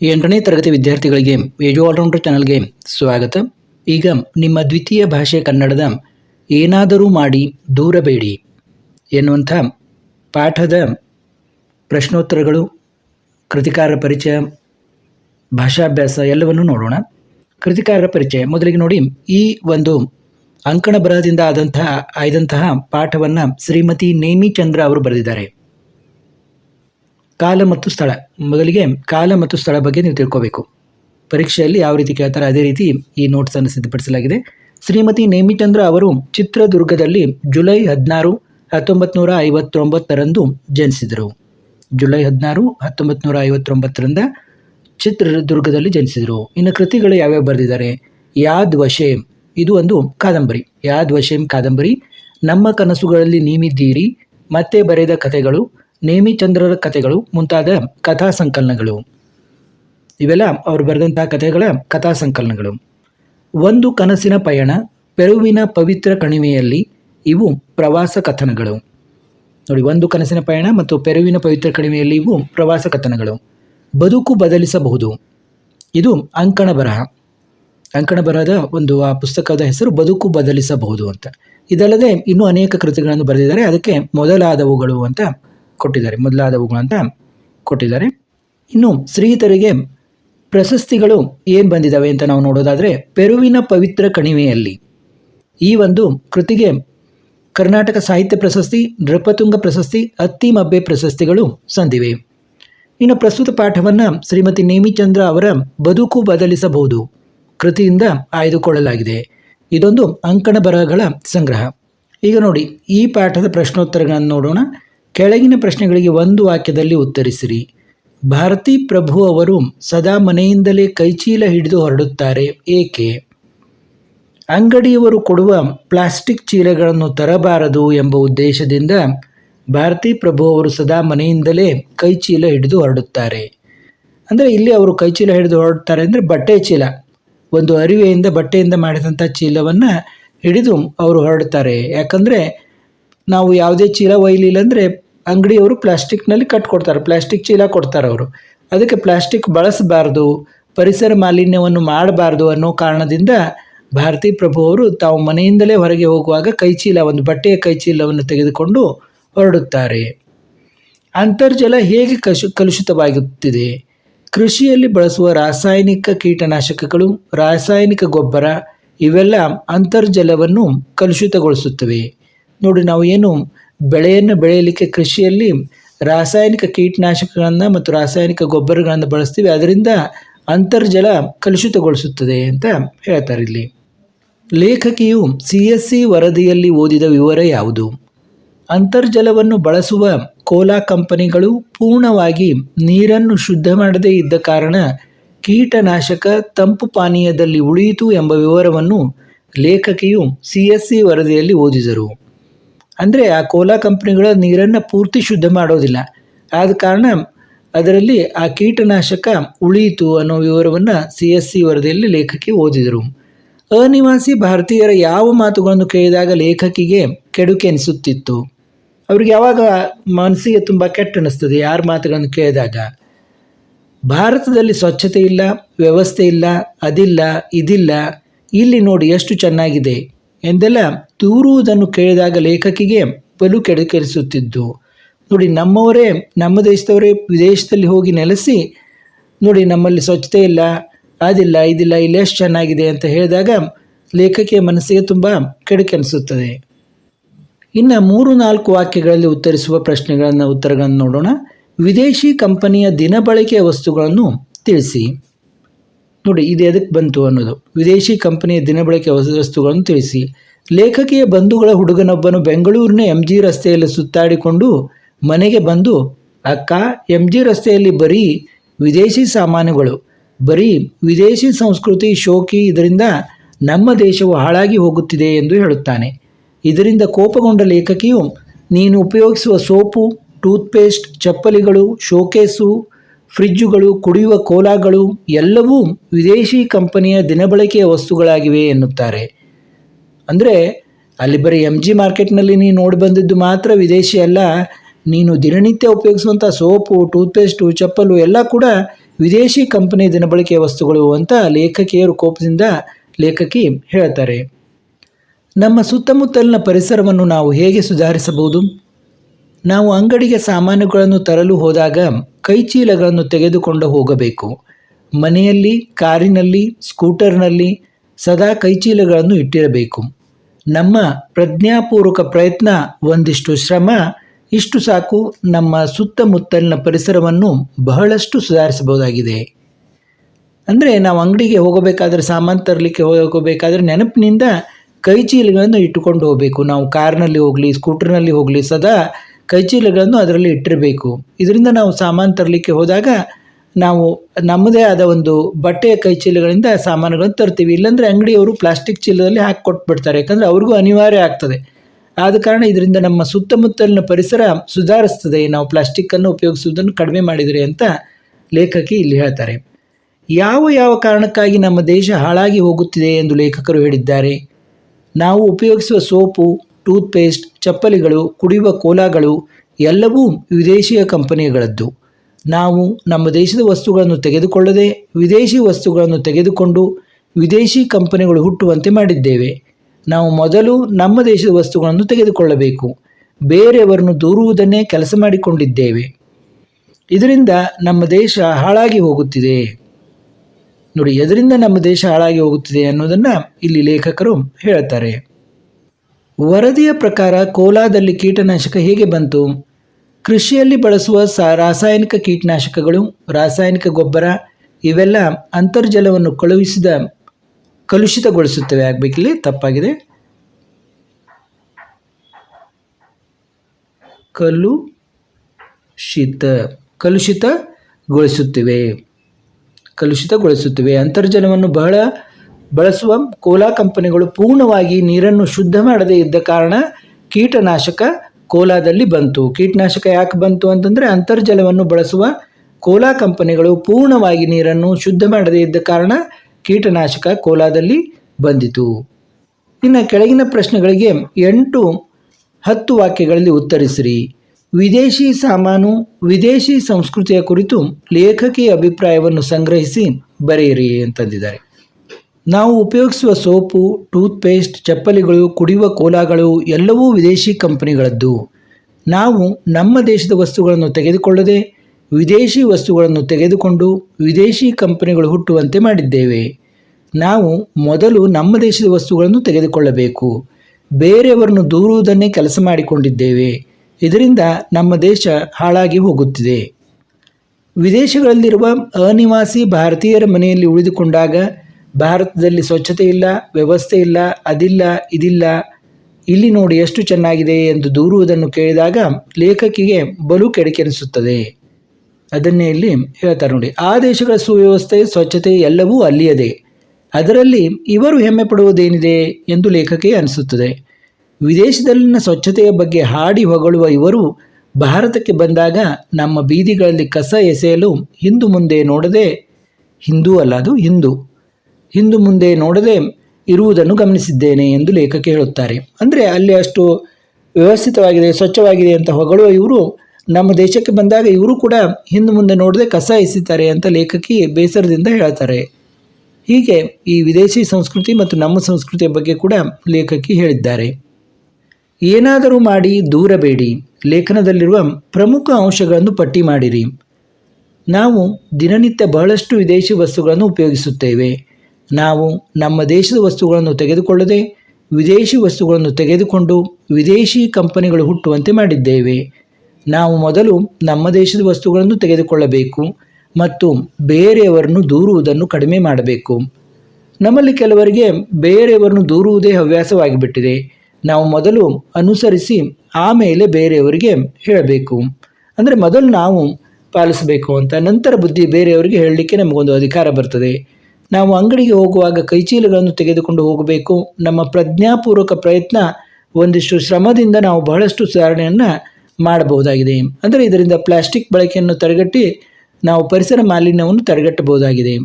ಎಂಟನೇ ತರಗತಿ ವಿದ್ಯಾರ್ಥಿಗಳಿಗೆ ಏಜು ಆಲ್ರೌಂಡರ್ ಚಾನಲ್ಗೆ ಸ್ವಾಗತ. ಈಗ ನಿಮ್ಮ ದ್ವಿತೀಯ ಭಾಷೆ ಕನ್ನಡದ ಏನಾದರೂ ಮಾಡಿ ದೂರಬೇಡಿ ಎನ್ನುವಂಥ ಪಾಠದ ಪ್ರಶ್ನೋತ್ತರಗಳು, ಕೃತಿಕಾರ ಪರಿಚಯ, ಭಾಷಾಭ್ಯಾಸ ಎಲ್ಲವನ್ನು ನೋಡೋಣ. ಕೃತಿಕಾರರ ಪರಿಚಯ ಮೊದಲಿಗೆ ನೋಡಿ, ಈ ಒಂದು ಅಂಕಣ ಬರಹದಿಂದ ಆದಂತಹ, ಆಯ್ದಂತಹ ಪಾಠವನ್ನು ಶ್ರೀಮತಿ ನೇಮಿಚಂದ್ರ ಅವರು ಬರೆದಿದ್ದಾರೆ. ಕಾಲ ಮತ್ತು ಸ್ಥಳ. ಮೊದಲಿಗೆ ಕಾಲ ಮತ್ತು ಸ್ಥಳ ಬಗ್ಗೆ ನೀವು ತಿಳ್ಕೋಬೇಕು. ಪರೀಕ್ಷೆಯಲ್ಲಿ ಯಾವ ರೀತಿ ಕೇಳ್ತಾರೆ ಅದೇ ರೀತಿ ಈ ನೋಟ್ಸನ್ನು ಸಿದ್ಧಪಡಿಸಲಾಗಿದೆ. ಶ್ರೀಮತಿ ನೇಮಿಚಂದ್ರ ಅವರು ಚಿತ್ರದುರ್ಗದಲ್ಲಿ ಜುಲೈ ಹದಿನಾರು ಹತ್ತೊಂಬತ್ತು ನೂರ ಐವತ್ತೊಂಬತ್ತರಂದು ಜನಿಸಿದರು. ಜುಲೈ ಹದಿನಾರು ಹತ್ತೊಂಬತ್ತು ನೂರ ಐವತ್ತೊಂಬತ್ತರಿಂದ ಚಿತ್ರದುರ್ಗದಲ್ಲಿ ಜನಿಸಿದರು. ಇನ್ನು ಕೃತಿಗಳು ಯಾವ್ಯಾವ ಬರೆದಿದ್ದಾರೆ? ಯಾದ್ ವಶೇಮ್ ಇದು ಒಂದು ಕಾದಂಬರಿ. ಯಾದ್ ವಶೇಮ್ ಕಾದಂಬರಿ. ನಮ್ಮ ಕನಸುಗಳಲ್ಲಿ ನೀಮಿದ್ದೀರಿ. ಮತ್ತೆ ಬರೆದ ಕಥೆಗಳು. ನೇಮಿಚಂದ್ರರ ಕಥೆಗಳು ಮುಂತಾದ ಕಥಾ ಸಂಕಲನಗಳು ಇವೆಲ್ಲ ಅವರು ಬರೆದಂತಹ ಕಥೆಗಳ ಕಥಾ ಸಂಕಲನಗಳು ಒಂದು ಕನಸಿನ ಪಯಣ, ಪೆರುವಿನ ಪವಿತ್ರ ಕಣಿವೆಯಲ್ಲಿ ಇವು ಪ್ರವಾಸ ಕಥನಗಳು. ನೋಡಿ, ಒಂದು ಕನಸಿನ ಪಯಣ ಮತ್ತು ಪೆರುವಿನ ಪವಿತ್ರ ಕಣಿವೆಯಲ್ಲಿ ಇವು ಪ್ರವಾಸ ಕಥನಗಳು. ಬದುಕು ಬದಲಿಸಬಹುದು. ಇದು ಅಂಕಣ ಬರಹ. ಅಂಕಣ ಬರಹದ ಒಂದು ಆ ಪುಸ್ತಕದ ಹೆಸರು ಬದುಕು ಬದಲಿಸಬಹುದು ಅಂತ. ಇದಲ್ಲದೆ ಇನ್ನೂ ಅನೇಕ ಕೃತಿಗಳನ್ನು ಬರೆದಿದ್ದಾರೆ. ಅದಕ್ಕೆ ಮೊದಲಾದವುಗಳು ಅಂತ ಕೊಟ್ಟಿದ್ದಾರೆ. ಮೊದಲಾದವುಗಳು ಅಂತ ಕೊಟ್ಟಿದ್ದಾರೆ. ಇನ್ನು ಸ್ನೇಹಿತರಿಗೆ ಪ್ರಶಸ್ತಿಗಳು ಏನು ಬಂದಿದ್ದಾವೆ ಅಂತ ನಾವು ನೋಡೋದಾದರೆ, ಪೆರುವಿನ ಪವಿತ್ರ ಕಣಿವೆಯಲ್ಲಿ. ಈ ಒಂದು ಕೃತಿಗೆ ಕರ್ನಾಟಕ ಸಾಹಿತ್ಯ ಪ್ರಶಸ್ತಿ, ನೃಪತುಂಗ ಪ್ರಶಸ್ತಿ ಅತ್ತಿಮಬ್ಬೆ ಪ್ರಶಸ್ತಿಗಳು ಸಂದಿವೆ. ಇನ್ನು ಪ್ರಸ್ತುತ ಪಾಠವನ್ನು ಶ್ರೀಮತಿ ನೇಮಿಚಂದ್ರ ಅವರ ಬದುಕು ಬದಲಿಸಬಹುದು ಕೃತಿಯಿಂದ ಆಯ್ದುಕೊಳ್ಳಲಾಗಿದೆ. ಇದೊಂದು ಅಂಕಣ ಬರಹಗಳ ಸಂಗ್ರಹ. ಈಗ ನೋಡಿ, ಈ ಪಾಠದ ಪ್ರಶ್ನೋತ್ತರಗಳನ್ನು ನೋಡೋಣ. ಕೆಳಗಿನ ಪ್ರಶ್ನೆಗಳಿಗೆ ಒಂದು ವಾಕ್ಯದಲ್ಲಿ ಉತ್ತರಿಸಿರಿ. ಭಾರತಿ ಪ್ರಭು ಅವರು ಸದಾ ಮನೆಯಿಂದಲೇ ಕೈಚೀಲ ಹಿಡಿದು ಹೊರಡುತ್ತಾರೆ. ಏಕೆ? ಅಂಗಡಿಯವರು ಕೊಡುವ ಪ್ಲಾಸ್ಟಿಕ್ ಚೀಲಗಳನ್ನು ತರಬಾರದು ಎಂಬ ಉದ್ದೇಶದಿಂದ ಭಾರತಿ ಪ್ರಭು ಅವರು ಸದಾ ಮನೆಯಿಂದಲೇ ಕೈಚೀಲ ಹಿಡಿದು ಹೊರಡುತ್ತಾರೆ. ಅಂದರೆ ಇಲ್ಲಿ ಅವರು ಕೈಚೀಲ ಹಿಡಿದು ಹೊರಡ್ತಾರೆ ಅಂದರೆ ಬಟ್ಟೆ ಚೀಲ. ಒಂದು ಅರಿವೆಯಿಂದ, ಬಟ್ಟೆಯಿಂದ ಮಾಡಿದಂಥ ಚೀಲವನ್ನು ಹಿಡಿದು ಅವರು ಹೊರಡ್ತಾರೆ ಯಾಕಂದರೆ ನಾವು ಯಾವುದೇ ಚೀಲ ಒಯ್ಲಿಲ್ಲ ಅಂದರೆ ಅಂಗಡಿಯವರು ಪ್ಲಾಸ್ಟಿಕ್ನಲ್ಲಿ ಕಟ್ಕೊಡ್ತಾರೆ, ಪ್ಲಾಸ್ಟಿಕ್ ಚೀಲ ಕೊಡ್ತಾರೆ ಅವರು. ಅದಕ್ಕೆ ಪ್ಲಾಸ್ಟಿಕ್ ಬಳಸಬಾರ್ದು, ಪರಿಸರ ಮಾಲಿನ್ಯವನ್ನು ಮಾಡಬಾರ್ದು ಅನ್ನೋ ಕಾರಣದಿಂದ ಭಾರತೀ ಪ್ರಭು ಅವರು ತಾವು ಮನೆಯಿಂದಲೇ ಹೊರಗೆ ಹೋಗುವಾಗ ಕೈಚೀಲ ಒಂದು ಬಟ್ಟೆಯ ಕೈಚೀಲವನ್ನು ತೆಗೆದುಕೊಂಡು ಹೊರಡುತ್ತಾರೆ. ಅಂತರ್ಜಲ ಹೇಗೆ ಕಶು, ಕಲುಷಿತವಾಗುತ್ತಿದೆ? ಕೃಷಿಯಲ್ಲಿ ಬಳಸುವ ರಾಸಾಯನಿಕ ಕೀಟನಾಶಕಗಳು, ರಾಸಾಯನಿಕ ಗೊಬ್ಬರ, ಇವೆಲ್ಲ ಅಂತರ್ಜಲವನ್ನು ಕಲುಷಿತಗೊಳಿಸುತ್ತವೆ. ನೋಡಿ ನಾವು ಏನು ಬೆಳೆಯನ್ನು ಬೆಳೆಯಲಿಕ್ಕೆ ಕೃಷಿಯಲ್ಲಿ ರಾಸಾಯನಿಕ ಕೀಟನಾಶಕಗಳನ್ನು ಮತ್ತು ರಾಸಾಯನಿಕ ಗೊಬ್ಬರಗಳನ್ನು ಬಳಸ್ತೀವಿ. ಅದರಿಂದ ಅಂತರ್ಜಲ ಕಲುಷಿತಗೊಳಿಸುತ್ತದೆ ಅಂತ ಹೇಳ್ತಾರೆ ಇಲ್ಲಿ. ಲೇಖಕಿಯು ಸಿ ಎಸ್ ಸಿ ವರದಿಯಲ್ಲಿ ಓದಿದ ವಿವರ ಯಾವುದು? ಅಂತರ್ಜಲವನ್ನು ಬಳಸುವ ಕೋಲಾ ಕಂಪನಿಗಳು ಪೂರ್ಣವಾಗಿ ನೀರನ್ನು ಶುದ್ಧ ಮಾಡದೇ ಇದ್ದ ಕಾರಣ ಕೀಟನಾಶಕ ತಂಪು ಪಾನೀಯದಲ್ಲಿ ಉಳಿಯಿತು ಎಂಬ ವಿವರವನ್ನು ಲೇಖಕಿಯು ಸಿ ಎಸ್ ಸಿ ವರದಿಯಲ್ಲಿ ಓದಿದರು. ಅಂದರೆ ಆ ಕೋಲಾ ಕಂಪ್ನಿಗಳು ನೀರನ್ನು ಪೂರ್ತಿ ಶುದ್ಧ ಮಾಡೋದಿಲ್ಲ. ಆದ ಕಾರಣ ಅದರಲ್ಲಿ ಆ ಕೀಟನಾಶಕ ಉಳಿಯಿತು ಅನ್ನೋ ವಿವರವನ್ನು ಸಿ ಎಸ್ ಸಿ ವರದಿಯಲ್ಲಿ ಲೇಖಕಿ ಓದಿದರು. ಅನಿವಾಸಿ ಭಾರತೀಯರ ಯಾವ ಮಾತುಗಳನ್ನು ಕೇಳಿದಾಗ ಲೇಖಕಿಗೆ ಕೆಡುಕೆ ಅನಿಸುತ್ತಿತ್ತು. ಅವ್ರಿಗೆ ಯಾವಾಗ ಮನಸ್ಸಿಗೆ ತುಂಬ ಕೆಟ್ಟ ಅನ್ನಿಸ್ತದೆ ಯಾರ ಮಾತುಗಳನ್ನು ಕೇಳಿದಾಗ. ಭಾರತದಲ್ಲಿ ಸ್ವಚ್ಛತೆ ಇಲ್ಲ, ವ್ಯವಸ್ಥೆ ಇಲ್ಲ, ಅದಿಲ್ಲ, ಇದಿಲ್ಲ, ಇಲ್ಲಿ ನೋಡಿ ಎಷ್ಟು ಚೆನ್ನಾಗಿದೆ ಎಂದೆಲ್ಲ ದೂರುವುದನ್ನು ಕೇಳಿದಾಗ ಲೇಖಕಿಗೆ ಬಲು ಕೆಡಕರಿಸುತ್ತಿದ್ದು, ನೋಡಿ, ನಮ್ಮವರೇ, ನಮ್ಮ ದೇಶದವರೇ ವಿದೇಶದಲ್ಲಿ ಹೋಗಿ ನೆಲೆಸಿ, ನೋಡಿ, ನಮ್ಮಲ್ಲಿ ಸ್ವಚ್ಛತೆ ಇಲ್ಲ, ಅದಿಲ್ಲ, ಇದಿಲ್ಲ, ಇಲ್ಲಿ ಎಷ್ಟು ಚೆನ್ನಾಗಿದೆ ಅಂತ ಹೇಳಿದಾಗ ಲೇಖಕಿಯ ಮನಸ್ಸಿಗೆ ತುಂಬ ಕೆಡಕೆ ಅನಿಸುತ್ತದೆ ಇನ್ನು ಮೂರು ನಾಲ್ಕು ವಾಕ್ಯಗಳಲ್ಲಿ ಉತ್ತರಿಸುವ ಪ್ರಶ್ನೆಗಳನ್ನು, ಉತ್ತರಗಳನ್ನು ನೋಡೋಣ. ವಿದೇಶಿ ಕಂಪನಿಯ ದಿನಬಳಕೆಯ ವಸ್ತುಗಳನ್ನು ತಿಳಿಸಿ. ನೋಡಿ, ಇದು ಎದಕ್ಕೆ ಬಂತು ಅನ್ನೋದು. ವಿದೇಶಿ ಕಂಪನಿಯ ದಿನಬಳಕೆಯ ವಸ್ತುಗಳನ್ನು ತಿಳಿಸಿ. ಲೇಖಕಿಯ ಬಂಧುಗಳ ಹುಡುಗನೊಬ್ಬನು ಬೆಂಗಳೂರಿನ ಎಂ ಜಿ ರಸ್ತೆಯಲ್ಲಿ ಸುತ್ತಾಡಿಕೊಂಡು ಮನೆಗೆ ಬಂದು, ಅಕ್ಕ ಎಂ ಜಿ ರಸ್ತೆಯಲ್ಲಿ ಬರೀ ವಿದೇಶಿ ಸಾಮಾನುಗಳು, ಬರೀ ವಿದೇಶಿ ಸಂಸ್ಕೃತಿ, ಶೋಕಿ ಇದರಿಂದ ನಮ್ಮ ದೇಶವು ಹಾಳಾಗಿ ಹೋಗುತ್ತಿದೆ ಎಂದು ಹೇಳುತ್ತಾನೆ. ಇದರಿಂದ ಕೋಪಗೊಂಡ ಲೇಖಕಿಯು, ನೀನು ಉಪಯೋಗಿಸುವ ಸೋಪು, ಟೂತ್ಪೇಸ್ಟ್, ಚಪ್ಪಲಿಗಳು, ಶೋಕೇಸು, ಫ್ರಿಜ್ಜುಗಳು, ಕುಡಿಯುವ ಕೋಲಾಗಳು ಎಲ್ಲವೂ ವಿದೇಶಿ ಕಂಪನಿಯ ದಿನಬಳಕೆಯ ವಸ್ತುಗಳಾಗಿವೆ ಎನ್ನುತ್ತಾರೆ. ಅಂದರೆ ಅಲ್ಲಿ ಬರೀ ಎಂ ಜಿ ಮಾರ್ಕೆಟ್ನಲ್ಲಿ ನೀನು ನೋಡಿ ಬಂದಿದ್ದು ಮಾತ್ರ ವಿದೇಶಿ ಅಲ್ಲ, ನೀನು ದಿನನಿತ್ಯ ಉಪಯೋಗಿಸುವಂಥ ಸೋಪು, ಟೂತ್ಪೇಸ್ಟು, ಚಪ್ಪಲು ಎಲ್ಲ ಕೂಡ ವಿದೇಶಿ ಕಂಪನಿ ದಿನಬಳಕೆಯ ವಸ್ತುಗಳು ಅಂತ ಲೇಖಕಿಯರು ಕೋಪದಿಂದ ಲೇಖಕಿ ಹೇಳ್ತಾರೆ. ನಮ್ಮ ಸುತ್ತಮುತ್ತಲಿನ ಪರಿಸರವನ್ನು ನಾವು ಹೇಗೆ ಸುಧಾರಿಸಬಹುದು? ನಾವು ಅಂಗಡಿಗೆ ಸಾಮಾನುಗಳನ್ನು ತರಲು ಹೋದಾಗ ಕೈಚೀಲಗಳನ್ನು ತೆಗೆದುಕೊಂಡು ಹೋಗಬೇಕು. ಮನೆಯಲ್ಲಿ, ಕಾರಿನಲ್ಲಿ, ಸ್ಕೂಟರ್ನಲ್ಲಿ ಸದಾ ಕೈಚೀಲಗಳನ್ನು ಇಟ್ಟಿರಬೇಕು. ನಮ್ಮ ಪ್ರಜ್ಞಾಪೂರ್ವಕ ಪ್ರಯತ್ನ, ಒಂದಿಷ್ಟು ಶ್ರಮ, ಇಷ್ಟು ಸಾಕು ನಮ್ಮ ಸುತ್ತಮುತ್ತಲಿನ ಪರಿಸರವನ್ನು ಬಹಳಷ್ಟು ಸುಧಾರಿಸಬಹುದಾಗಿದೆ. ಅಂದರೆ ನಾವು ಅಂಗಡಿಗೆ ಹೋಗಬೇಕಾದ್ರೆ, ಸಾಮಾನು ತರಲಿಕ್ಕೆ ಹೋಗಬೇಕಾದ್ರೆ ನೆನಪಿನಿಂದ ಕೈ ಚೀಲಗಳನ್ನು ಇಟ್ಟುಕೊಂಡು ಹೋಗಬೇಕು. ನಾವು ಕಾರ್ನಲ್ಲಿ ಹೋಗಲಿ, ಸ್ಕೂಟರ್ನಲ್ಲಿ ಹೋಗಲಿ ಸದಾ ಕೈ ಚೀಲಗಳನ್ನು ಅದರಲ್ಲಿ ಇಟ್ಟಿರಬೇಕು. ಇದರಿಂದ ನಾವು ಸಾಮಾನು ತರಲಿಕ್ಕೆ ಹೋದಾಗ ನಾವು ನಮ್ಮದೇ ಆದ ಒಂದು ಬಟ್ಟೆಯ ಕೈ ಚೀಲಗಳಿಂದ ಸಾಮಾನುಗಳನ್ನು ತರ್ತೀವಿ ಇಲ್ಲಾಂದರೆ ಅಂಗಡಿಯವರು ಪ್ಲಾಸ್ಟಿಕ್ ಚೀಲದಲ್ಲಿ ಹಾಕಿ ಕೊಟ್ಬಿಡ್ತಾರೆ. ಯಾಕಂದರೆ ಅವ್ರಿಗೂ ಅನಿವಾರ್ಯ ಆಗ್ತದೆ. ಆದ ಕಾರಣ ಇದರಿಂದ ನಮ್ಮ ಸುತ್ತಮುತ್ತಲಿನ ಪರಿಸರ ಸುಧಾರಿಸ್ತದೆ. ನಾವು ಪ್ಲಾಸ್ಟಿಕ್ಕನ್ನು ಉಪಯೋಗಿಸುವುದನ್ನು ಕಡಿಮೆ ಮಾಡಿದರೆ ಅಂತ ಲೇಖಕಿ ಇಲ್ಲಿ ಹೇಳ್ತಾರೆ. ಯಾವ ಯಾವ ಕಾರಣಕ್ಕಾಗಿ ನಮ್ಮ ದೇಶ ಹಾಳಾಗಿ ಹೋಗುತ್ತಿದೆ ಎಂದು ಲೇಖಕರು ಹೇಳಿದ್ದಾರೆ? ನಾವು ಉಪಯೋಗಿಸುವ ಸೋಪು, ಟೂತ್ಪೇಸ್ಟ್, ಚಪ್ಪಲಿಗಳು, ಕುಡಿಯುವ ಕೋಲಾಗಳು ಎಲ್ಲವೂ ವಿದೇಶಿಯ ಕಂಪನಿಗಳದ್ದು. ನಾವು ನಮ್ಮ ದೇಶದ ವಸ್ತುಗಳನ್ನು ತೆಗೆದುಕೊಳ್ಳದೆ ವಿದೇಶಿ ವಸ್ತುಗಳನ್ನು ತೆಗೆದುಕೊಂಡು ವಿದೇಶಿ ಕಂಪನಿಗಳು ಹುಟ್ಟುವಂತೆ ಮಾಡಿದ್ದೇವೆ. ನಾವು ಮೊದಲು ನಮ್ಮ ದೇಶದ ವಸ್ತುಗಳನ್ನು ತೆಗೆದುಕೊಳ್ಳಬೇಕು. ಬೇರೆಯವರನ್ನು ದೂರುವುದನ್ನೇ ಕೆಲಸ ಮಾಡಿಕೊಂಡಿದ್ದೇವೆ. ಇದರಿಂದ ನಮ್ಮ ದೇಶ ಹಾಳಾಗಿ ಹೋಗುತ್ತಿದೆ. ನೋಡಿ, ಎದರಿಂದ ನಮ್ಮ ದೇಶ ಹಾಳಾಗಿ ಹೋಗುತ್ತಿದೆ ಅನ್ನೋದನ್ನು ಇಲ್ಲಿ ಲೇಖಕರು ಹೇಳ್ತಾರೆ. ವರದಿಯ ಪ್ರಕಾರ ಕೋಲಾದಲ್ಲಿ ಕೀಟನಾಶಕ ಹೇಗೆ ಬಂತು? ಕೃಷಿಯಲ್ಲಿ ಬಳಸುವ ಸ, ರಾಸಾಯನಿಕ ಕೀಟನಾಶಕಗಳು, ರಾಸಾಯನಿಕ ಗೊಬ್ಬರ ಇವೆಲ್ಲ ಅಂತರ್ಜಲವನ್ನು ಕಳುಹಿಸಿದ ಕಲುಷಿತಗೊಳಿಸುತ್ತವೆ. ಆಗಬೇಕಿಲ್ಲಿ ತಪ್ಪಾಗಿದೆ. ಕಲುಷಿತ, ಕಲುಷಿತಗೊಳಿಸುತ್ತಿವೆ. ಕಲುಷಿತಗೊಳಿಸುತ್ತಿವೆ. ಅಂತರ್ಜಲವನ್ನು ಬಹಳ ಬಳಸುವ ಕೋಲಾ ಕಂಪನಿಗಳು ಪೂರ್ಣವಾಗಿ ನೀರನ್ನು ಶುದ್ಧ ಮಾಡದೇ ಇದ್ದ ಕಾರಣ ಕೀಟನಾಶಕ ಕೋಲಾದಲ್ಲಿ ಬಂತು. ಕೀಟನಾಶಕ ಯಾಕೆ ಬಂತು ಅಂತಂದರೆ ಅಂತರ್ಜಲವನ್ನು ಬಳಸುವ ಕೋಲಾ ಕಂಪನಿಗಳು ಪೂರ್ಣವಾಗಿ ನೀರನ್ನು ಶುದ್ಧ ಮಾಡದೇ ಇದ್ದ ಕಾರಣ ಕೀಟನಾಶಕ ಕೋಲಾದಲ್ಲಿ ಬಂದಿತು. ಇನ್ನು ಕೆಳಗಿನ ಪ್ರಶ್ನೆಗಳಿಗೆ ಎಂಟು ಹತ್ತು ವಾಕ್ಯಗಳಲ್ಲಿ ಉತ್ತರಿಸಿರಿ. ವಿದೇಶಿ ಸಾಮಾನು, ವಿದೇಶಿ ಸಂಸ್ಕೃತಿಯ ಕುರಿತು ಲೇಖಕಿಯ ಅಭಿಪ್ರಾಯವನ್ನು ಸಂಗ್ರಹಿಸಿ ಬರೆಯಿರಿ ಅಂತಂದಿದ್ದಾರೆ. ನಾವು ಉಪಯೋಗಿಸುವ ಸೋಪು, ಟೂತ್ಪೇಸ್ಟ್, ಚಪ್ಪಲಿಗಳು, ಕುಡಿಯುವ ಕೋಲಾಗಳು ಎಲ್ಲವೂ ವಿದೇಶಿ ಕಂಪನಿಗಳದ್ದು. ನಾವು ನಮ್ಮ ದೇಶದ ವಸ್ತುಗಳನ್ನು ತೆಗೆದುಕೊಳ್ಳದೆ ವಿದೇಶಿ ವಸ್ತುಗಳನ್ನು ತೆಗೆದುಕೊಂಡು ವಿದೇಶಿ ಕಂಪನಿಗಳು ಹುಟ್ಟುವಂತೆ ಮಾಡಿದ್ದೇವೆ. ನಾವು ಮೊದಲು ನಮ್ಮ ದೇಶದ ವಸ್ತುಗಳನ್ನು ತೆಗೆದುಕೊಳ್ಳಬೇಕು. ಬೇರೆಯವರನ್ನು ದೂರುವುದನ್ನೇ ಕೆಲಸ ಮಾಡಿಕೊಂಡಿದ್ದೇವೆ. ಇದರಿಂದ ನಮ್ಮ ದೇಶ ಹಾಳಾಗಿ ಹೋಗುತ್ತಿದೆ. ವಿದೇಶಗಳಲ್ಲಿರುವ ಅನಿವಾಸಿ ಭಾರತೀಯರ ಮನೆಯಲ್ಲಿ ಉಳಿದುಕೊಂಡಾಗ ಭಾರತದಲ್ಲಿ ಸ್ವಚ್ಛತೆ ಇಲ್ಲ, ವ್ಯವಸ್ಥೆ ಇಲ್ಲ, ಅದಿಲ್ಲ, ಇದಿಲ್ಲ. ಇಲ್ಲಿ ನೋಡಿ ಎಷ್ಟು ಚೆನ್ನಾಗಿದೆ ಎಂದು ದೂರುವುದನ್ನು ಕೇಳಿದಾಗ ಲೇಖಕಿಗೆ ಬಲು ಕೆಡಕೆನಿಸುತ್ತದೆ. ಅದನ್ನೇ ಇಲ್ಲಿ ಹೇಳ್ತಾರೆ ನೋಡಿ, ಆ ದೇಶಗಳ ಸುವ್ಯವಸ್ಥೆ, ಸ್ವಚ್ಛತೆ ಎಲ್ಲವೂ ಅಲ್ಲಿಯದೇ. ಅದರಲ್ಲಿ ಇವರು ಹೆಮ್ಮೆ ಪಡುವುದೇನಿದೆ ಎಂದು ಲೇಖಕಿ ಅನಿಸುತ್ತದೆ. ವಿದೇಶದಲ್ಲಿನ ಸ್ವಚ್ಛತೆಯ ಬಗ್ಗೆ ಹಾಡಿ ಹೊಗಳುವ ಇವರು ಭಾರತಕ್ಕೆ ಬಂದಾಗ ನಮ್ಮ ಬೀದಿಗಳಲ್ಲಿ ಕಸ ಎಸೆಯಲು ಹಿಂದು ಮುಂದೆ ನೋಡದೆ ಹಿಂದೂ ಅಲ್ಲ, ಅದು ಹಿಂದೂ. ಹಿಂದು ಮುಂದೆ ನೋಡದೆ ಇರುವುದನ್ನು ಗಮನಿಸಿದ್ದೇನೆ ಎಂದು ಲೇಖಕಿ ಹೇಳುತ್ತಾರೆ. ಅಂದರೆ ಅಲ್ಲಿ ಅಷ್ಟು ವ್ಯವಸ್ಥಿತವಾಗಿದೆ, ಸ್ವಚ್ಛವಾಗಿದೆ ಅಂತ ಹೊಗಳುವ ಇವರು ನಮ್ಮ ದೇಶಕ್ಕೆ ಬಂದಾಗ ಇವರು ಕೂಡ ಹಿಂದೆ ಮುಂದೆ ನೋಡದೆ ಕಸ ಎಸಿತಾರೆ ಅಂತ ಲೇಖಕಿ ಬೇಸರದಿಂದ ಹೇಳ್ತಾರೆ. ಹೀಗೆ ಈ ವಿದೇಶಿ ಸಂಸ್ಕೃತಿ ಮತ್ತು ನಮ್ಮ ಸಂಸ್ಕೃತಿಯ ಬಗ್ಗೆ ಕೂಡ ಲೇಖಕಿ ಹೇಳಿದ್ದಾರೆ. ಏನಾದರೂ ಮಾಡಿ ದೂರಬೇಡಿ, ಲೇಖನದಲ್ಲಿರುವ ಪ್ರಮುಖ ಅಂಶಗಳನ್ನು ಪಟ್ಟಿ ಮಾಡಿರಿ. ನಾವು ದಿನನಿತ್ಯ ಬಹಳಷ್ಟು ವಿದೇಶಿ ವಸ್ತುಗಳನ್ನು ಉಪಯೋಗಿಸುತ್ತೇವೆ. ನಾವು ನಮ್ಮ ದೇಶದ ವಸ್ತುಗಳನ್ನು ತೆಗೆದುಕೊಳ್ಳದೆ ವಿದೇಶಿ ವಸ್ತುಗಳನ್ನು ತೆಗೆದುಕೊಂಡು ವಿದೇಶಿ ಕಂಪನಿಗಳು ಹುಟ್ಟುವಂತೆ ಮಾಡಿದ್ದೇವೆ. ನಾವು ಮೊದಲು ನಮ್ಮ ದೇಶದ ವಸ್ತುಗಳನ್ನು ತೆಗೆದುಕೊಳ್ಳಬೇಕು ಮತ್ತು ಬೇರೆಯವರನ್ನು ದೂರುವುದನ್ನು ಕಡಿಮೆ ಮಾಡಬೇಕು. ನಮ್ಮಲ್ಲಿ ಕೆಲವರಿಗೆ ಬೇರೆಯವರನ್ನು ದೂರುವುದೇ ಹವ್ಯಾಸವಾಗಿಬಿಟ್ಟಿದೆ. ನಾವು ಮೊದಲು ಅನುಸರಿಸಿ ಆಮೇಲೆ ಬೇರೆಯವರಿಗೆ ಹೇಳಬೇಕು. ಅಂದರೆ ಮೊದಲು ನಾವು ಪಾಲಿಸಬೇಕು ಅಂತ, ನಂತರ ಬುದ್ಧಿ ಬೇರೆಯವರಿಗೆ ಹೇಳಲಿಕ್ಕೆ ನಮಗೊಂದು ಅಧಿಕಾರ ಬರ್ತದೆ. ನಾವು ಅಂಗಡಿಗೆ ಹೋಗುವಾಗ ಕೈಚೀಲಗಳನ್ನು ತೆಗೆದುಕೊಂಡು ಹೋಗಬೇಕು. ನಮ್ಮ ಪ್ರಜ್ಞಾಪೂರ್ವಕ ಪ್ರಯತ್ನ ಒಂದಿಷ್ಟು ಶ್ರಮದಿಂದ ನಾವು ಬಹಳಷ್ಟು ಸುಧಾರಣೆಯನ್ನು ಮಾಡಬಹುದಾಗಿದೆ. ಅಂದರೆ ಇದರಿಂದ ಪ್ಲಾಸ್ಟಿಕ್ ಬಳಕೆಯನ್ನು ತಡೆಗಟ್ಟಿ ನಾವು ಪರಿಸರ ಮಾಲಿನ್ಯವನ್ನು ತಡೆಗಟ್ಟಬಹುದಾಗಿದೆ.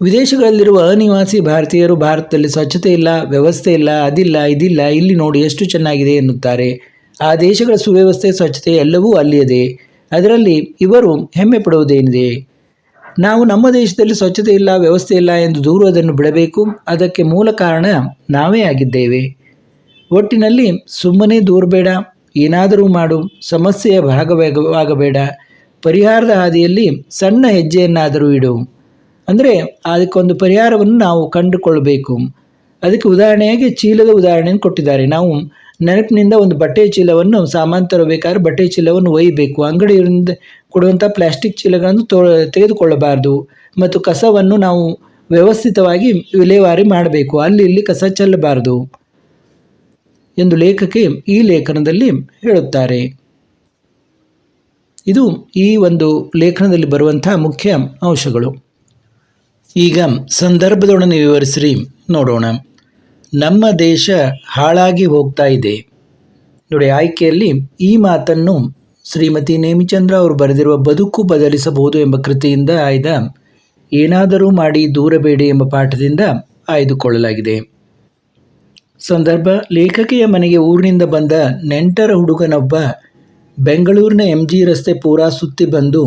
ವಿದೇಶಗಳಲ್ಲಿರುವ ಅನಿವಾಸಿ ಭಾರತೀಯರು ಭಾರತದಲ್ಲಿ ಸ್ವಚ್ಛತೆ ಇಲ್ಲ, ವ್ಯವಸ್ಥೆ ಇಲ್ಲ, ಅದಿಲ್ಲ, ಇದಿಲ್ಲ, ಇಲ್ಲಿ ನೋಡಿ ಎಷ್ಟು ಚೆನ್ನಾಗಿದೆ ಎನ್ನುತ್ತಾರೆ. ಆ ದೇಶಗಳ ಸುವ್ಯವಸ್ಥೆ, ಸ್ವಚ್ಛತೆ ಎಲ್ಲವೂ ಅಲ್ಲಿಯದೆ. ಅದರಲ್ಲಿ ಇವರು ಹೆಮ್ಮೆ ಪಡುವುದೇನಿದೆ? ನಾವು ನಮ್ಮ ದೇಶದಲ್ಲಿ ಸ್ವಚ್ಛತೆ ಇಲ್ಲ, ವ್ಯವಸ್ಥೆ ಇಲ್ಲ ಎಂದು ದೂರುವುದನ್ನು ಬಿಡಬೇಕು. ಅದಕ್ಕೆ ಮೂಲ ಕಾರಣ ನಾವೇ ಆಗಿದ್ದೇವೆ. ಒಟ್ಟಿನಲ್ಲಿ ಸುಮ್ಮನೆ ದೂರಬೇಡ, ಏನಾದರೂ ಮಾಡು, ಸಮಸ್ಯೆಯ ಭಾಗವಾಗಬೇಡ. ಪರಿಹಾರದ ಹಾದಿಯಲ್ಲಿ ಸಣ್ಣ ಹೆಜ್ಜೆಯನ್ನಾದರೂ ಇಡು. ಅಂದರೆ ಅದಕ್ಕೊಂದು ಪರಿಹಾರವನ್ನು ನಾವು ಕಂಡುಕೊಳ್ಳಬೇಕು ಅದಕ್ಕೆ ಉದಾಹರಣೆಯಾಗಿ ಚೀಲದ ಉದಾಹರಣೆಯನ್ನು ಕೊಟ್ಟಿದ್ದಾರೆ. ನಾವು ನೆನಪಿನಿಂದ ಒಂದು ಬಟ್ಟೆ ಚೀಲವನ್ನು ಸಾಮಾನು ತರಬೇಕಾದ್ರೆ ಬಟ್ಟೆ ಚೀಲವನ್ನು ಒಯ್ಯಬೇಕು ಅಂಗಡಿಯಿಂದ ಕೊಡುವಂಥ ಪ್ಲಾಸ್ಟಿಕ್ ಚೀಲಗಳನ್ನು ತೊ, ತೆಗೆದುಕೊಳ್ಳಬಾರ್ದು. ಮತ್ತು ಕಸವನ್ನು ನಾವು ವ್ಯವಸ್ಥಿತವಾಗಿ ವಿಲೇವಾರಿ ಮಾಡಬೇಕು. ಅಲ್ಲಿ ಇಲ್ಲಿ ಕಸ ಚೆಲ್ಲಬಾರದು ಎಂದು ಲೇಖಕಿ ಈ ಲೇಖನದಲ್ಲಿ ಹೇಳುತ್ತಾರೆ. ಇದು ಈ ಒಂದು ಲೇಖನದಲ್ಲಿ ಬರುವಂಥ ಮುಖ್ಯ ಅಂಶಗಳು. ಈಗ ಸಂದರ್ಭದೊಡನೆ ವಿವರಿಸಿರಿ. ನೋಡೋಣ. ನಮ್ಮ ದೇಶ ಹಾಳಾಗಿ ಹೋಗ್ತಾ ಇದೆ. ನೋಡಿ, ಆಯ್ಕೆಯಲ್ಲಿ ಈ ಮಾತನ್ನು ಶ್ರೀಮತಿ ನೇಮಿಚಂದ್ರ ಅವರು ಬರೆದಿರುವ ಬದುಕು ಬದಲಿಸಬಹುದು ಎಂಬ ಕೃತಿಯಿಂದ ಆಯ್ದ, ಏನಾದರೂ ಮಾಡಿ ದೂರಬೇಡಿ ಎಂಬ ಪಾಠದಿಂದ ಆಯ್ದುಕೊಳ್ಳಲಾಗಿದೆ. ಸಂದರ್ಭ, ಲೇಖಕಿಯ ಮನೆಗೆ ಊರಿನಿಂದ ಬಂದ ನೆಂಟರ ಹುಡುಗನೊಬ್ಬ ಬೆಂಗಳೂರಿನ ಎಂ ಜಿ ರಸ್ತೆ ಪೂರಾ ಸುತ್ತಿ ಬಂದು,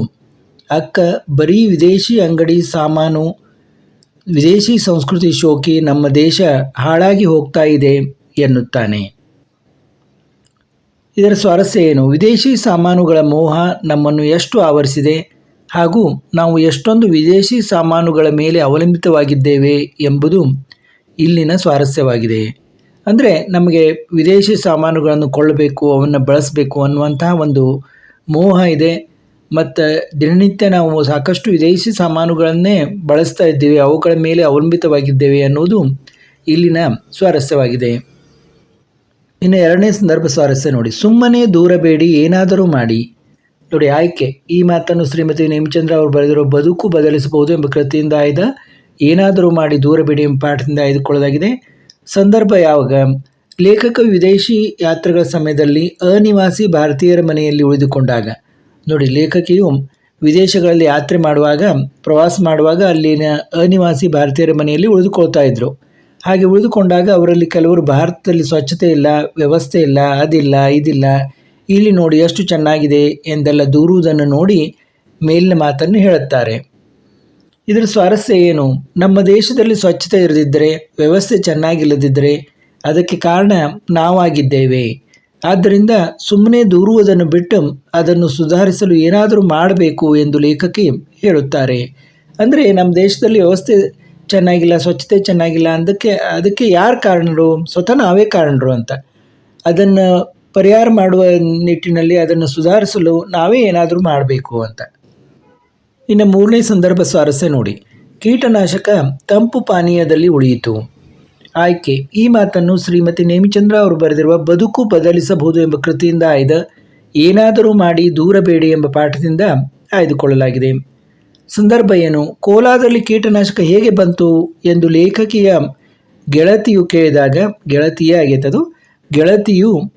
ಅಕ್ಕ, ಬರೀ ವಿದೇಶಿ ಅಂಗಡಿ ಸಾಮಾನು ವಿದೇಶಿ ಸಂಸ್ಕೃತಿ ಶೋಕಿ ನಮ್ಮ ದೇಶ ಹಾಳಾಗಿ ಹೋಗ್ತಾ ಇದೆ ಎನ್ನುತ್ತಾನೆ. ಇದರ ಸ್ವಾರಸ್ಯ ಏನು? ವಿದೇಶಿ ಸಾಮಾನುಗಳ ಮೋಹ ನಮ್ಮನ್ನು ಎಷ್ಟು ಆವರಿಸಿದೆ? ಹಾಗೂ ನಾವು ಎಷ್ಟೊಂದು ವಿದೇಶಿ ಸಾಮಾನುಗಳ ಮೇಲೆ ಅವಲಂಬಿತವಾಗಿದ್ದೇವೆ ಎಂಬುದು ಇಲ್ಲಿನ ಸ್ವಾರಸ್ಯವಾಗಿದೆ. ಅಂದರೆ ನಮಗೆ ವಿದೇಶಿ ಸಾಮಾನುಗಳನ್ನು ಕೊಳ್ಳಬೇಕು, ಅವನ್ನು ಬಳಸಬೇಕು ಅನ್ನುವಂತಹ ಒಂದು ಮೋಹ ಇದೆ. ಮತ್ತು ದಿನನಿತ್ಯ ನಾವು ಸಾಕಷ್ಟು ವಿದೇಶಿ ಸಾಮಾನುಗಳನ್ನೇ ಬಳಸ್ತಾ ಇದ್ದೇವೆ, ಅವುಗಳ ಮೇಲೆ ಅವಲಂಬಿತವಾಗಿದ್ದೇವೆ ಅನ್ನೋದು ಇಲ್ಲಿನ ಸ್ವಾರಸ್ಯವಾಗಿದೆ. ಇನ್ನು ಎರಡನೇ ಸಂದರ್ಭ ಸ್ವಾರಸ್ಯ ನೋಡಿ. ಸುಮ್ಮನೆ ದೂರಬೇಡಿ ಏನಾದರೂ ಮಾಡಿ. ನೋಡಿ, ಆಯ್ಕೆ. ಈ ಮಾತನ್ನು ಶ್ರೀಮತಿ ನೇಮಚಂದ್ರ ಅವರು ಬರೆದಿರೋ ಬದುಕು ಬದಲಿಸಬಹುದು ಎಂಬ ಕೃತಿಯಿಂದ ಆಯ್ದ, ಏನಾದರೂ ಮಾಡಿ ದೂರಬೇಡಿ ಎಂಬ ಪಾಠದಿಂದ ಆಯ್ದುಕೊಳ್ಳಲಾಗಿದೆ. ಸಂದರ್ಭ ಯಾವಾಗ? ಲೇಖಕ ವಿದೇಶಿ ಯಾತ್ರೆಗಳ ಸಮಯದಲ್ಲಿ ಅನಿವಾಸಿ ಭಾರತೀಯರ ಮನೆಯಲ್ಲಿ ಉಳಿದುಕೊಂಡಾಗ. ನೋಡಿ, ಲೇಖಕಿಯು ವಿದೇಶಗಳಲ್ಲಿ ಯಾತ್ರೆ ಮಾಡುವಾಗ, ಪ್ರವಾಸ ಮಾಡುವಾಗ ಅಲ್ಲಿನ ಅನಿವಾಸಿ ಭಾರತೀಯರ ಮನೆಯಲ್ಲಿ ಉಳಿದುಕೊಳ್ತಾ ಇದ್ದರು ಹಾಗೆ ಉಳಿದುಕೊಂಡಾಗ ಅವರಲ್ಲಿ ಕೆಲವರು, ಭಾರತದಲ್ಲಿ ಸ್ವಚ್ಛತೆ ಇಲ್ಲ, ವ್ಯವಸ್ಥೆ ಇಲ್ಲ, ಅದಿಲ್ಲ, ಇದಿಲ್ಲ, ಇಲ್ಲಿ ನೋಡಿ ಎಷ್ಟು ಚೆನ್ನಾಗಿದೆ ಎಂದೆಲ್ಲ ದೂರುವುದನ್ನು ನೋಡಿ ಮೇಲಿನ ಮಾತನ್ನು ಹೇಳುತ್ತಾರೆ. ಇದರ ಸ್ವಾರಸ್ಯ ಏನು? ನಮ್ಮ ದೇಶದಲ್ಲಿ ಸ್ವಚ್ಛತೆ ಇರದಿದ್ದರೆ, ವ್ಯವಸ್ಥೆ ಚೆನ್ನಾಗಿಲ್ಲದಿದ್ದರೆ, ಅದಕ್ಕೆ ಕಾರಣ ನಾವಾಗಿದ್ದೇವೆ. ಆದ್ದರಿಂದ ಸುಮ್ಮನೆ ದೂರುವುದನ್ನು ಬಿಟ್ಟು ಅದನ್ನು ಸುಧಾರಿಸಲು ಏನಾದರೂ ಮಾಡಬೇಕು ಎಂದು ಲೇಖಕಿ ಹೇಳುತ್ತಾರೆ. ಅಂದರೆ ನಮ್ಮ ದೇಶದಲ್ಲಿ ವ್ಯವಸ್ಥೆ ಚೆನ್ನಾಗಿಲ್ಲ, ಸ್ವಚ್ಛತೆ ಚೆನ್ನಾಗಿಲ್ಲ ಅದಕ್ಕೆ ಅದಕ್ಕೆ ಯಾರು ಕಾರಣರು? ಸ್ವತಃ ನಾವೇ ಕಾರಣರು ಅಂತ. ಅದನ್ನು ಪರಿಹಾರ ಮಾಡುವ ನಿಟ್ಟಿನಲ್ಲಿ ಅದನ್ನು ಸುಧಾರಿಸಲು ನಾವೇ ಏನಾದರೂ ಮಾಡಬೇಕು ಅಂತ. ಇನ್ನು ಮೂರನೇ ಸಂದರ್ಭ ಸ್ವಾರಸ್ಯ ನೋಡಿ. ಕೀಟನಾಶಕ ತಂಪು ಪಾನೀಯದಲ್ಲಿ ಉಳಿಯಿತು. ಆಯ್ಕೆ. ಈ ಮಾತನ್ನು ಶ್ರೀಮತಿ ನೇಮಿಚಂದ್ರ ಅವರು ಬರೆದಿರುವ ಬದುಕು ಬದಲಿಸಬಹುದು ಎಂಬ ಕೃತಿಯಿಂದ ಆಯ್ದ ಏನಾದರೂ ಮಾಡಿ ದೂರಬೇಡಿ ಎಂಬ ಪಾಠದಿಂದ ಆಯ್ದುಕೊಳ್ಳಲಾಗಿದೆ. ಸಂದರ್ಭ ಏನು? ಕೋಲಾದಲ್ಲಿ ಕೀಟನಾಶಕ ಹೇಗೆ ಬಂತು ಎಂದು ಲೇಖಕಿಯ ಗೆಳತಿಯು ಕೇಳಿದಾಗ, ಗೆಳತಿಯೇ ಆಗೈತದು ಗೆಳತಿಯು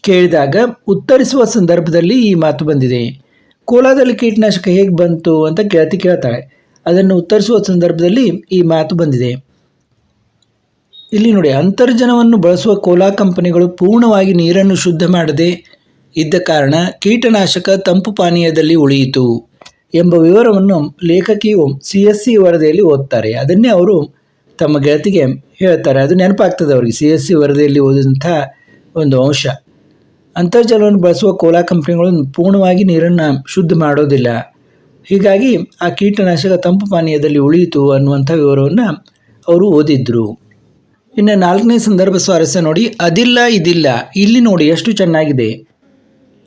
ಕೇಳಿದಾಗ ಉತ್ತರಿಸುವ ಸಂದರ್ಭದಲ್ಲಿ ಈ ಮಾತು ಬಂದಿದೆ. ಕೋಲಾದಲ್ಲಿ ಕೀಟನಾಶಕ ಹೇಗೆ ಬಂತು ಅಂತ ಗೆಳತಿ ಕೇಳ್ತಾಳೆ. ಅದನ್ನು ಉತ್ತರಿಸುವ ಸಂದರ್ಭದಲ್ಲಿ ಈ ಮಾತು ಬಂದಿದೆ. ಇಲ್ಲಿ ನೋಡಿ, ಅಂತರ್ಜನವನ್ನು ಬಳಸುವ ಕೋಲಾ ಕಂಪನಿಗಳು ಪೂರ್ಣವಾಗಿ ನೀರನ್ನು ಶುದ್ಧ ಮಾಡದೆ ಇದ್ದ ಕಾರಣ ಕೀಟನಾಶಕ ತಂಪು ಪಾನೀಯದಲ್ಲಿ ಉಳಿಯಿತು ಎಂಬ ವಿವರವನ್ನು ಲೇಖಕಿಯು ಸಿ ಎಸ್ ಸಿ ವರದಿಯಲ್ಲಿ ಓದ್ತಾರೆ. ಅದನ್ನೇ ಅವರು ತಮ್ಮ ಗೆಳತಿಗೆ ಹೇಳ್ತಾರೆ. ಅದು ನೆನಪಾಗ್ತದೆ ಅವರಿಗೆ, ಸಿ ಎಸ್ ಸಿ ವರದಿಯಲ್ಲಿ ಓದಿದಂಥ ಒಂದು ಅಂಶ. ಅಂತರ್ಜಲವನ್ನು ಬಳಸುವ ಕೋಲಾ ಕಂಪ್ನಿಗಳು ಪೂರ್ಣವಾಗಿ ನೀರನ್ನು ಶುದ್ಧ ಮಾಡೋದಿಲ್ಲ. ಹೀಗಾಗಿ ಆ ಕೀಟನಾಶಕ ತಂಪು ಪಾನೀಯದಲ್ಲಿ ಉಳಿಯಿತು ಅನ್ನುವಂಥ ವಿವರವನ್ನು ಅವರು ಓದಿದ್ರು. ಇನ್ನು ನಾಲ್ಕನೇ ಸಂದರ್ಭ ಸ್ವಾರಸ್ಯ ನೋಡಿ, ಅದಿಲ್ಲ, ಇದಿಲ್ಲ, ಇಲ್ಲಿ ನೋಡಿ ಎಷ್ಟು ಚೆನ್ನಾಗಿದೆ.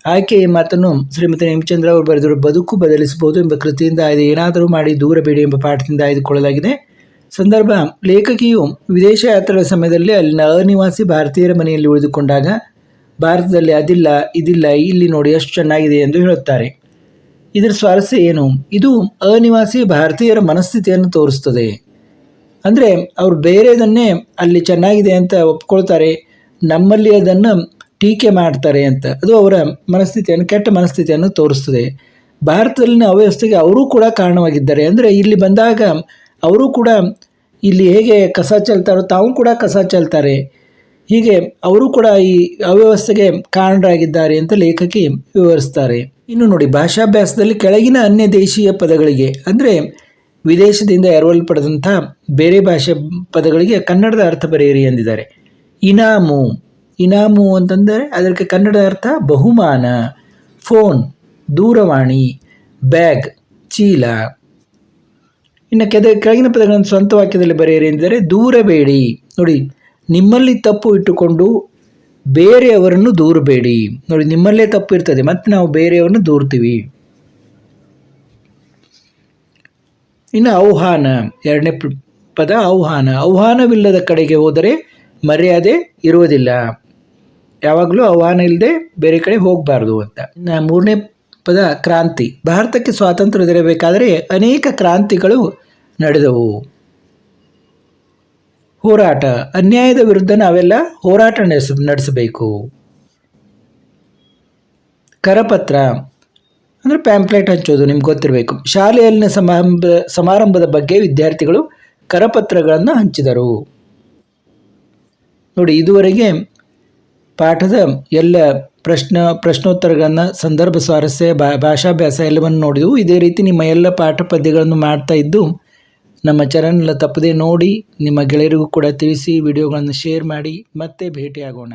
ಆಯ್ಕೆ ಈ ಮಾತನ್ನು ಶ್ರೀಮತಿ ನೇಮಚಂದ್ರ ಅವರು ಬರೆದರು ಬದುಕು ಬದಲಿಸಬಹುದು ಎಂಬ ಕೃತಿಯಿಂದ ಆಯ್ದು ಏನಾದರೂ ಮಾಡಿ ದೂರ ಬೇಡಿ ಎಂಬ ಪಾಠದಿಂದ ಆಯ್ದುಕೊಳ್ಳಲಾಗಿದೆ. ಸಂದರ್ಭ, ಲೇಖಕಿಯು ವಿದೇಶ ಯಾತ್ರೆಗಳ ಸಮಯದಲ್ಲಿ ಅಲ್ಲಿನ ಅನಿವಾಸಿ ಭಾರತೀಯರ ಮನೆಯಲ್ಲಿ ಉಳಿದುಕೊಂಡಾಗ, ಭಾರತದಲ್ಲಿ ಅದಿಲ್ಲ, ಇದಿಲ್ಲ, ಇಲ್ಲಿ ನೋಡಿ ಎಷ್ಟು ಚೆನ್ನಾಗಿದೆ ಎಂದು ಹೇಳುತ್ತಾರೆ. ಇದರ ಸ್ವಾರಸ್ಯ ಏನು? ಇದು ಅನಿವಾಸಿ ಭಾರತೀಯರ ಮನಸ್ಥಿತಿಯನ್ನು ತೋರಿಸ್ತದೆ ಅಂದರೆ ಅವರು ಬೇರೆದನ್ನೇ ಅಲ್ಲಿ ಚೆನ್ನಾಗಿದೆ ಅಂತ ಒಪ್ಕೊಳ್ತಾರೆ, ನಮ್ಮಲ್ಲಿ ಅದನ್ನು ಟೀಕೆ ಮಾಡ್ತಾರೆ ಅಂತ. ಅದು ಅವರ ಮನಸ್ಥಿತಿಯನ್ನು, ಕೆಟ್ಟ ಮನಸ್ಥಿತಿಯನ್ನು ತೋರಿಸ್ತದೆ. ಭಾರತದಲ್ಲಿನ ಅವ್ಯವಸ್ಥೆಗೆ ಅವರೂ ಕೂಡ ಕಾರಣವಾಗಿದ್ದಾರೆ. ಅಂದರೆ ಇಲ್ಲಿ ಬಂದಾಗ ಅವರೂ ಕೂಡ ಇಲ್ಲಿ ಹೇಗೆ ಕಸ ಚೆಲ್ತಾರೋ, ತಾವು ಕೂಡ ಕಸ ಚೆಲ್ತಾರೆ. ಹೀಗೆ ಅವರು ಕೂಡ ಈ ಅವ್ಯವಸ್ಥೆಗೆ ಕಾರಣರಾಗಿದ್ದಾರೆ ಅಂತ ಲೇಖಕಿ ವಿವರಿಸ್ತಾರೆ. ಇನ್ನು ನೋಡಿ, ಭಾಷಾಭ್ಯಾಸದಲ್ಲಿ ಕೆಳಗಿನ ಅನ್ಯ ದೇಶೀಯ ಪದಗಳಿಗೆ, ಅಂದರೆ ವಿದೇಶದಿಂದ ಎರವಲ್ಪಡೆದಂಥ ಬೇರೆ ಭಾಷೆ ಪದಗಳಿಗೆ ಕನ್ನಡದ ಅರ್ಥ ಬರೆಯಿರಿ ಎಂದಿದ್ದಾರೆ. ಇನಾಮು. ಇನಾಮು ಅಂತಂದರೆ ಅದಕ್ಕೆ ಕನ್ನಡದ ಅರ್ಥ ಬಹುಮಾನ. ಫೋನ್. ದೂರವಾಣಿ. ಬ್ಯಾಗ್. ಚೀಲ. ಇನ್ನು ಕೆದ ಕೆಳಗಿನ ಪದಗಳನ್ನು ಸ್ವಂತ ವಾಕ್ಯದಲ್ಲಿ ಬರೆಯಿರಿ ಎಂದರೆ ದೂರಬೇಡಿ. ನೋಡಿ, ನಿಮ್ಮಲ್ಲಿ ತಪ್ಪು ಇಟ್ಟುಕೊಂಡು ಬೇರೆಯವರನ್ನು ದೂರಬೇಡಿ. ನೋಡಿ, ನಿಮ್ಮಲ್ಲೇ ತಪ್ಪು ಇರ್ತದೆ. ಮತ್ತು ನಾವು ಬೇರೆಯವರನ್ನು ದೂರ್ತೀವಿ. ಇನ್ನು ಆಹ್ವಾನ ಎರಡನೇ ಪದ ಆಹ್ವಾನ ಆಹ್ವಾನವಿಲ್ಲದ ಕಡೆಗೆ ಹೋದರೆ ಮರ್ಯಾದೆ ಇರುವುದಿಲ್ಲ. ಯಾವಾಗಲೂ ಆಹ್ವಾನ ಇಲ್ಲದೆ ಬೇರೆ ಕಡೆ ಹೋಗಬಾರ್ದು ಅಂತ. ಇನ್ನು ಮೂರನೇ ಪದ ಕ್ರಾಂತಿ. ಭಾರತಕ್ಕೆ ಸ್ವಾತಂತ್ರ್ಯ ದೊರೆಯಬೇಕಾದರೆ ಅನೇಕ ಕ್ರಾಂತಿಗಳು ನಡೆದವು. ಹೋರಾಟ. ಅನ್ಯಾಯದ ವಿರುದ್ಧ ನಾವೆಲ್ಲ ಹೋರಾಟ ನಡೆಸ, ನಡೆಸಬೇಕು. ಕರಪತ್ರ. ಅಂದರೆ ಪ್ಯಾಂಪ್ಲೆಟ್ ಹಂಚೋದು ನಿಮ್ಗೆ ಗೊತ್ತಿರಬೇಕು. ಶಾಲೆಯಲ್ಲಿನ ಸಮಾರಂಭ, ಸಮಾರಂಭದ ಬಗ್ಗೆ ವಿದ್ಯಾರ್ಥಿಗಳು ಕರಪತ್ರಗಳನ್ನು ಹಂಚಿದರು. ನೋಡಿ, ಇದುವರೆಗೆ ಪಾಠದ ಎಲ್ಲ ಪ್ರಶ್ನ, ಪ್ರಶ್ನೋತ್ತರಗಳನ್ನು ಸಂದರ್ಭ ಸ್ವಾರಸ್ಯ, ಭಾ, ಭಾಷಾಭ್ಯಾಸ ಎಲ್ಲವನ್ನು ನೋಡಿದೆವು. ಇದೇ ರೀತಿ ನಿಮ್ಮ ಎಲ್ಲ ಪಾಠ ಪದ್ಯಗಳನ್ನು ಮಾಡ್ತಾ ಇದ್ದು ನಮ್ಮ ಚರಣಲ್ಲ ತಪ್ಪದೇ ನೋಡಿ, ನಿಮ್ಮ ಗೆಳೆಯರಿಗೂ ಕೂಡ ತಿಳಿಸಿ, ವಿಡಿಯೋಗಳನ್ನು ಶೇರ್ ಮಾಡಿ, ಮತ್ತೆ ಭೇಟಿಯಾಗೋಣ.